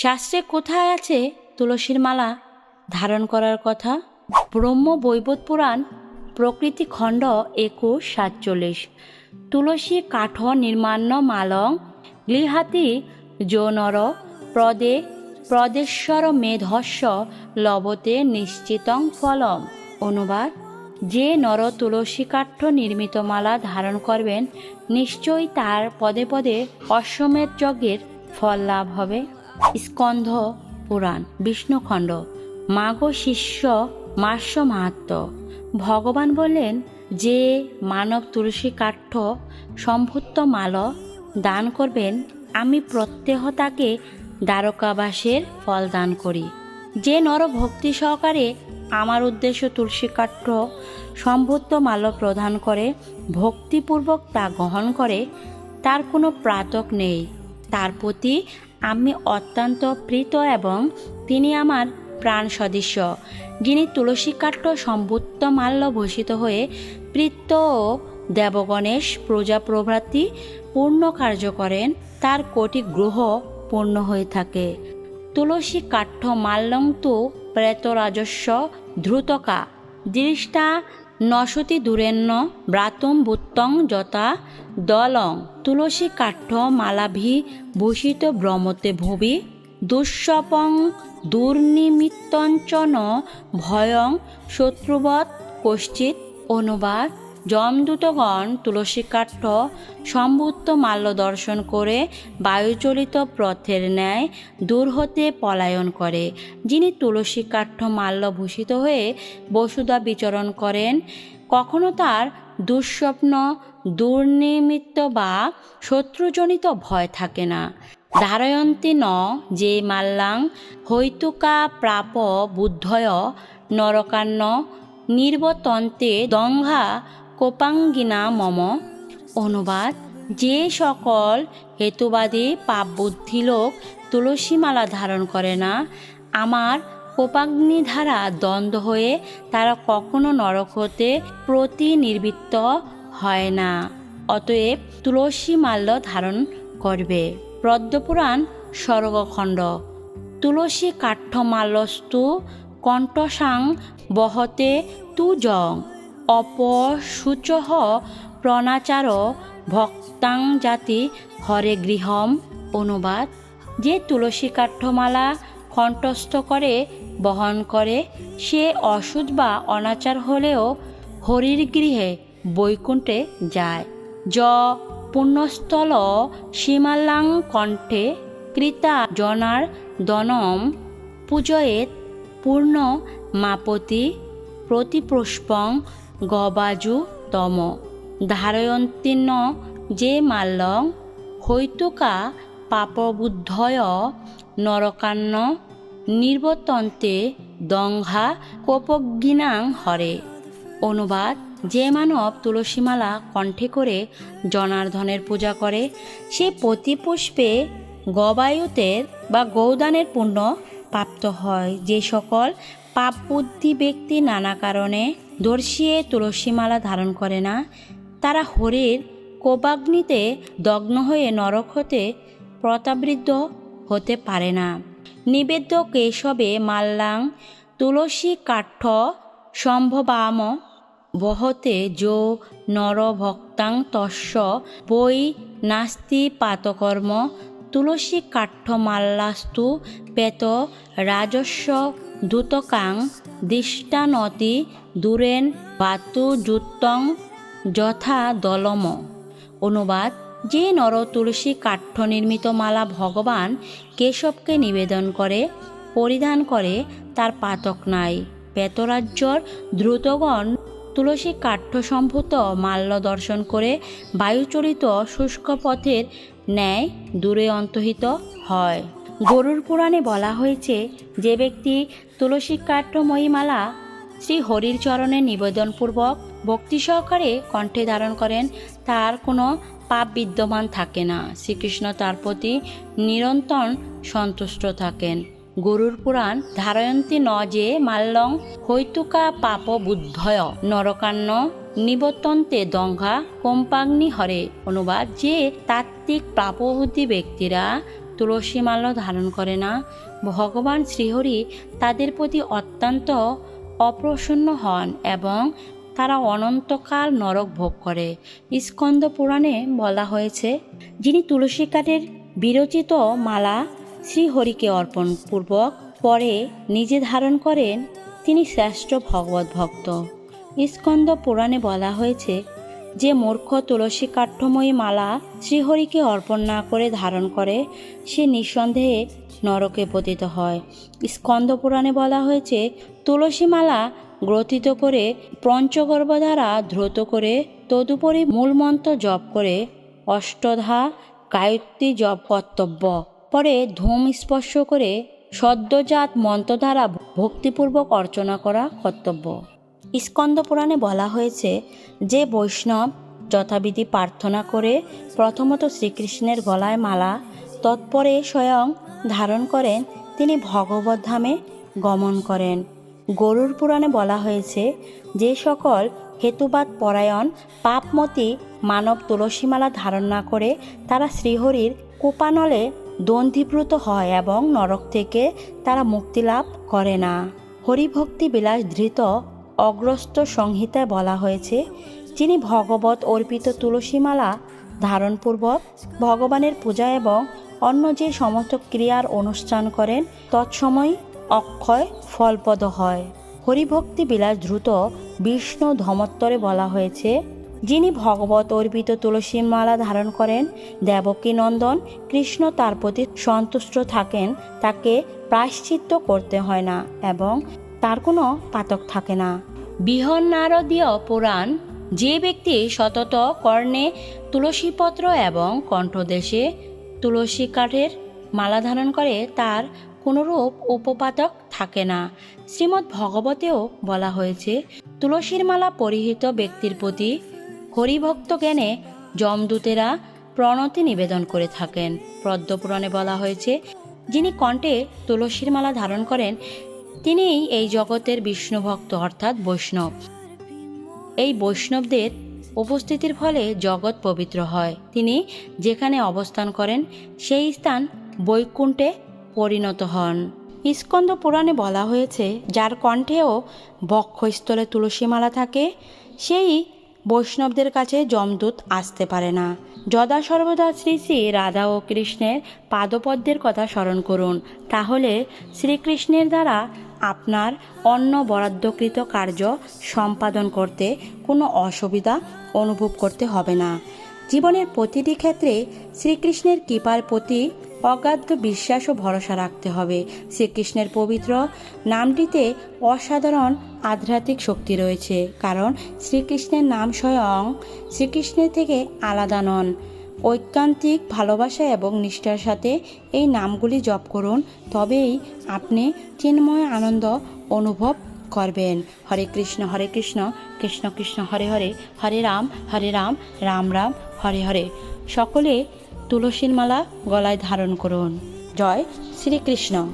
শাস্ত্রে কোথায় আছে তুলসীর মালা? ধারণ করার কথা? ব্রহ্ম বৈবত পুরাণ, প্রকৃতি খণ্ড একুশ সাতচল্লিশ। তুলসী কাঠ নির্মাণ্য মালং, গৃহাতি যৌনর প্রদে, প্রদেশ্বর মেধস্য লবতে নিশ্চিতং ফলম। অনুবাদ, যে নর তুলসী কাঠ নির্মিত মালা ধারণ করবেন, নিশ্চয়ই তার পদে পদে অশ্বমেধ যজ্ঞের ফল লাভ হবে। স্কন্ধ পুরাণ, বিষ্ণুখণ্ড। মাগ শিষ্য মাস্য মাহাত্ম। ভগবান বললেন যে মানব তুলসী কাঠ সম্ভুত্ত মাল দান করবেন, আমি প্রত্যহ তাকে দ্বারকাবাসের ফল দান করি। যে নর ভক্তি সহকারে আমার উদ্দেশ্য তুলসী কাঠ্য সম্ভুত্ত মাল প্রদান করে, ভক্তিপূর্বক তা গ্রহণ করে, তার কোনো প্রাতক নেই। তার প্রতি আমি অত্যন্ত প্রীত এবং তিনি আমার প্রাণ সদৃশ্য। যিনি তুলসী কাঠ সম্ভুত্ত মাল্য ভূষিত হয়ে প্রীত ও দেবগণেশ প্রজা প্রভৃতি পূর্ণ কার্য করেন, তার কোটি গ্রহ পূর্ণ হয়ে থাকে। তুলসী কাঠ মাল্যং তু প্রেতরাজস্ব ধ্রুতকা দৃষ্টা নশতি দূরেণ্য ব্রাতম বুত্তং যথা দলং। তুলসী কাঠ মালাভি ভূষিত ভ্রমতে ভবি। দুঃস্বপং দুর্নিমিত্তঞ্চন ভয়ং শত্রুবৎ কশ্চিৎ অনুবাদ। যমদূতগণ তুলসী কাঠ সম্ভুত্ত মাল্য দর্শন করে বায়ুচলিত পথের ন্যায় দূর হতে পলায়ন করে। যিনি তুলসী কাঠ মাল্য ভূষিত হয়ে বসুধা বিচরণ করেন, কখনো তার দুঃস্বপ্ন, দুর্নিমিত্ত বা শত্রুজনিত ভয় থাকে না। ধারয়ন্তি ন, যে মাল্লাং হৈতুকা প্রাপ বুদ্ধয় নরকান্ন নির্বতন্তে দঙ্ঘা কোপাঙ্গিনা মম। অনুবাদ, যে সকল হেতুবাদী পাপ বুদ্ধি লোক তুলসীমালা ধারণ করে না, আমার কোপাগ্নি ধারা দ্বন্দ্ব হয়ে তারা কখনো নরক হতে প্রতিনির্বৃত্ত হয় না, অতএব তুলসী মাল্য ধারণ করবে। পদ্মপুরাণ, স্বর্গখণ্ড। তুলসী কাঠ্যমাল্যস্তু কণ্ঠসাং বহতে তু জং। অপসূচহ প্রণাচার ভক্তাং জাতি হরে গৃহম অনুবাদ। যে তুলসী কাঠ্যমালা কণ্ঠস্থ করে, বহন করে, সে অসুচ বা অনাচার হলেও হরির গৃহে বৈকুণ্ঠে যায়। য পুণ্যস্থল সীমালাং কণ্ঠে কৃতা জনার দনম পূজয়েত পূর্ণ মাপতি প্রতিপুষ্পং গবাজু তম। ধারয়ন্তীর্ণ যে মাল্যং হৈতুকা পাপবুদ্ধয় নরকান্ন, নির্বতন্তে দংঘা কোপজ্ঞিনাং হরে। অনুবাদ, যে মানব তুলসীমালা কণ্ঠে করে জনার্ধনের পূজা করে, সে প্রতি পুষ্পে গবায়ুতের বা গৌদানের পুণ্য প্রাপ্ত হয়। যে সকল পাপ বুদ্ধি ব্যক্তি নানা কারণে দর্শিয়ে তুলসীমালা ধারণ করে না। তারা হরির কোপাগ্নিতে দগ্ন হয়ে নরক হতে প্রতাবৃদ্ধ হতে পারে না। নিবেদ্য কেশবে মাল্লাং তুলসী কাঠ সম্ভবাম বহতে যো নরভক্তাং তস্য বৈ নাস্তি পাতকর্ম তুলসী কাঠ্যমাল্লাস্তু পেত রাজস্ব দূতকাং দৃষ্টানতি দূরেন বাতু যুত্তং যথা দলম। অনুবাদ, যে নর তুলসী কাঠ্য নির্মিত মালা ভগবান কেশবকে নিবেদন করে, পরিধান করে, তার পাতক নাই। পেতরাজ্যর দ্রুতগণ তুলসী কাঠ্যসম্ভূত মাল্য দর্শন করে বায়ুচরিত শুষ্ক পথের ন্যায় দূরে অন্তহিত হয়। গরুর পুরাণে বলা হয়েছে, যে ব্যক্তি তুলসী কাঠ্যময়ী মালা শ্রী হরির চরণে নিবেদনপূর্বক ভক্তি সহকারে কণ্ঠে ধারণ করেন, তার কোনো পাপ বিদ্যমান থাকে না। শ্রীকৃষ্ণ তার প্রতি নিরন্তর সন্তুষ্ট থাকেন। গরুর পুরাণ ধারয়ন্তী ন যে মাল্যং হৈতুকা পাপ বুদ্ধয় নরকান্ন নিবতন্তে দঙ্ঘা কোম্পাগ্নি হরে। অনুবাদ যে তাত্ত্বিক পাপবুদ্ধি ব্যক্তিরা তুলসী মাল্য ধারণ করে না। ভগবান শ্রীহরি তাদের প্রতি অত্যন্ত অপ্রসন্ন হন এবং তারা অনন্তকাল নরক ভোগ করে। স্কন্দ পুরাণে বলা হয়েছে, যিনি তুলসী কাঠের বিরচিত মালা শ্রীহরিকে অর্পণ পূর্বক পরে নিজে ধারণ করেন, তিনি শ্রেষ্ঠ ভগবত ভক্ত। স্কন্দ পুরাণে বলা হয়েছে যে মূর্খ তুলসী কাঠ্যময়ী মালা শ্রীহরিকে অর্পণ না করে ধারণ করে, সে নিঃসন্দেহে নরকে পতিত হয়। স্কন্দ পুরাণে বলা হয়েছে, তুলসী মালা গ্রথিত করে পঞ্চগর্ভ দ্বারা ধৃত করে তদুপরি মূলমন্ত্র জপ করে অষ্টধা গায়ত্রী জপ কর্তব্য। পরে ধূম স্পর্শ করে সদ্যজাত মন্ত্র দ্বারা ভক্তিপূর্বক অর্চনা করা কর্তব্য। স্কন্দ পুরাণে বলা হয়েছে, যে বৈষ্ণব যথাবিধি প্রার্থনা করে প্রথমত শ্রীকৃষ্ণের গলায় মালা, তৎপরে স্বয়ং ধারণ করেন, তিনি ভগবত ধামে গমন করেন। গরুর পুরাণে বলা হয়েছে, যে সকল হেতুবাদ পরায়ণ পাপমতি মানব তুলসীমালা ধারণ না করে তারা শ্রীহরির কোপানলে দন্ধিভূত হয় এবং নরক থেকে তারা মুক্তি লাভ করে না। হরিভক্তি বিলাস ধৃত অগ্রস্ত সংহিতায় বলা হয়েছে, যিনি ভগবত অর্পিত তুলসীমালা ধারণপূর্বক ভগবানের পূজা এবং অন্য যে সমস্ত ক্রিয়ার অনুষ্ঠান করেন, তৎসময় অক্ষয় ফলপদ হয়। হরিভক্তি বিলাস দ্রুত বিষ্ণু ধমত্তরে বলা হয়েছে, যিনি ভগবত অর্পিত তুলসী মালা ধারণ করেন দেবকী নন্দন কৃষ্ণ তার প্রতি সন্তুষ্ট থাকেন, তাকে প্রায়শ্চিত্ত করতে হয় না এবং তার কোনো পাতক থাকে না। বিহন নারদীয় পুরাণ, যে ব্যক্তি সতত কর্ণে তুলসীপত্র এবং কণ্ঠদেশে তুলসী কাঠের মালা ধারণ করে, তার কোনোরূপ উপপাতক থাকে না। শ্রীমদ্ ভগবতেও বলা হয়েছে, তুলসীর মালা পরিহিত ব্যক্তির প্রতি হরিভক্ত জ্ঞানে যমদূতেরা প্রণতি নিবেদন করে থাকেন। পদ্মপুরাণে বলা হয়েছে, যিনি কণ্ঠে তুলসীর মালা ধারণ করেন তিনিই এই জগতের বিষ্ণু ভক্ত, অর্থাৎ বৈষ্ণব। এই বৈষ্ণবদের উপস্থিতির ফলে জগৎ পবিত্র হয়। তিনি যেখানে অবস্থান করেন, সেই স্থান বৈকুণ্ঠে পরিণত হন। স্কন্দ পুরাণে বলা হয়েছে, যার কণ্ঠেও বক্ষস্থলে তুলসীমালা থাকে, সেই বৈষ্ণবদের কাছে যমদূত আসতে পারে না। যদা সর্বদা শ্রী শ্রী রাধা ও কৃষ্ণের পাদপদ্মের কথা স্মরণ করুন। তাহলে শ্রীকৃষ্ণের দ্বারা আপনার অন্য বরাদ্দকৃত কার্য সম্পাদন করতে কোনো অসুবিধা অনুভব করতে হবে না। জীবনের প্রতিটি ক্ষেত্রে শ্রীকৃষ্ণের কৃপার প্রতি অগাধ্য বিশ্বাস ও ভরসা রাখতে হবে। শ্রীকৃষ্ণের পবিত্র নামটিতে অসাধারণ আধ্যাত্মিক শক্তি রয়েছে, কারণ শ্রীকৃষ্ণের নাম স্বয়ং শ্রীকৃষ্ণের থেকে আলাদা নন। ঐকান্তিক ভালোবাসা এবং নিষ্ঠার সাথে এই নামগুলি জপ করুন, তবেই আপনি চিন্ময় আনন্দ অনুভব করবেন। হরে কৃষ্ণ হরে কৃষ্ণ কৃষ্ণ কৃষ্ণ, হরে হরে হরে রাম হরে রাম রাম রাম। হরে হরে। সকলে তুলসীর মালা গলায় ধারণ করুন। জয় শ্রীকৃষ্ণ।